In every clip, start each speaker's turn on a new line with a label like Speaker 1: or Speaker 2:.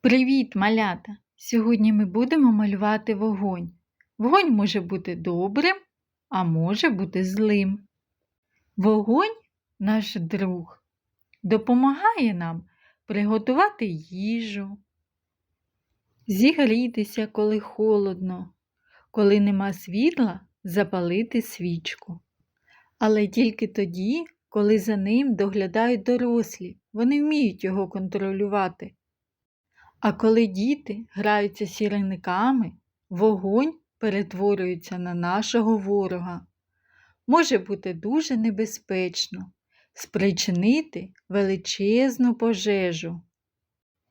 Speaker 1: Привіт, малята! Сьогодні ми будемо малювати вогонь. Вогонь може бути добрим, а може бути злим. Вогонь наш друг допомагає нам приготувати їжу, зігрітися, коли холодно, коли нема світла, запалити свічку. Але тільки тоді, коли за ним доглядають дорослі, вони вміють його контролювати. А коли діти граються сірниками, вогонь перетворюється на нашого ворога. Може бути дуже небезпечно спричинити величезну пожежу.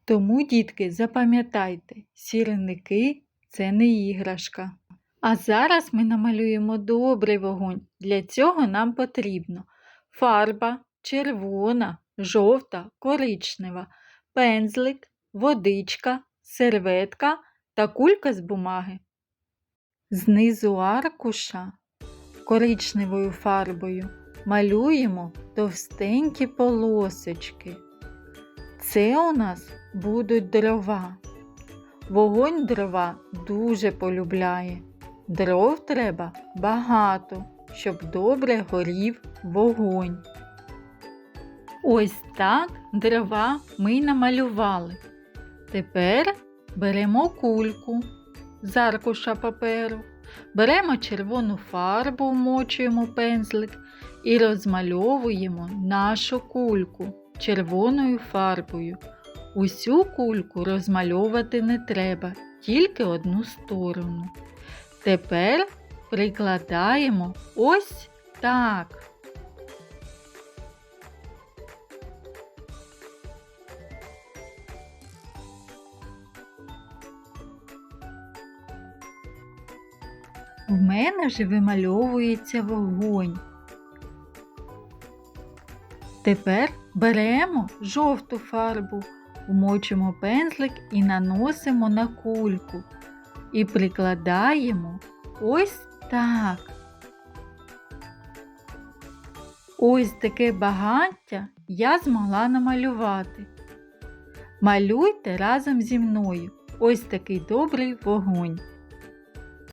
Speaker 1: Тому, дітки, запам'ятайте, сірники це не іграшка. А зараз ми намалюємо добрий вогонь. Для цього нам потрібно фарба червона, жовта, коричнева, пензлик, водичка, серветка та кулька з бумаги. Знизу аркуша коричневою фарбою малюємо товстенькі полосочки. Це у нас будуть дрова. Вогонь дрова дуже полюбляє. Дров треба багато, щоб добре горів вогонь. Ось так дрова ми намалювали. Тепер беремо кульку з аркуша паперу, беремо червону фарбу, вмочуємо пензлик і розмальовуємо нашу кульку червоною фарбою. Усю кульку розмальовувати не треба, тільки одну сторону. Тепер прикладаємо ось так. В мене вже вимальовується вогонь. Тепер беремо жовту фарбу, вмочимо пензлик і наносимо на кульку. І прикладаємо ось так. Ось таке багаття я змогла намалювати. Малюйте разом зі мною ось такий добрий вогонь.